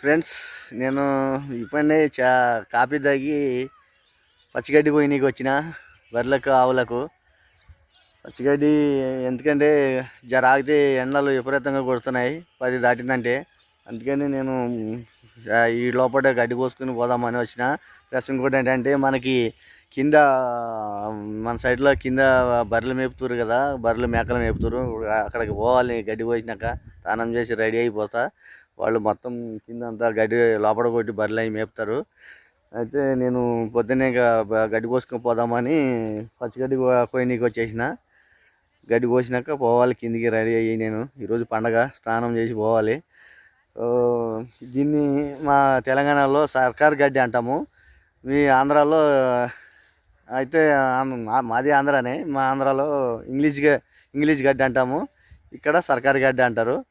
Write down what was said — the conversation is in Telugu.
ఫ్రెండ్స్ నేను ఇప్పుడే చా కాఫీ తాగి పచ్చిగడ్డి పోయినీకి వచ్చిన బర్రెలకు ఆవులకు. పచ్చిగడ్డి ఎందుకంటే జర ఆగితే ఎండలు విపరీతంగా కొడుతున్నాయి పది దాటిందంటే. అందుకని నేను ఈ లోపల గడ్డి కోసుకుని పోదామని వచ్చిన. ప్లస్ ఇంకోటి ఏంటంటే మనకి కింద మన సైడ్లో కింద బర్రెలు మేపుతారు కదా బర్రెలు మేకలు మేపుతారు. అక్కడికి పోవాలి గడ్డి కోసినాక స్నానం చేసి రెడీ అయిపోతా. వాళ్ళు మొత్తం కింద అంతా గడ్డి లోపల కొట్టి బర్రెలు అవి మేపుతారు. అయితే నేను పొద్దున్నే గడ్డి కోసుకొని పోదామని పచ్చిగడ్డి కో- కోయనీకి వచ్చేసిన. గడ్డి కోసినాక పోవాలి కిందికి రెడీ అయ్యి నేను. ఈరోజు పండగ స్నానం చేసి పోవాలి. దీన్ని మా తెలంగాణలో సర్కార్ గడ్డి అంటాము. మీ ఆంధ్రాలో అయితే ఆంధ్ర- మా- మాది ఆంధ్రానే. మా ఆంధ్రాలో ఇంగ్లీష్గా ఇంగ్లీష్ గడ్డి అంటాము. ఇక్కడ సర్కార్ గడ్డి అంటారు.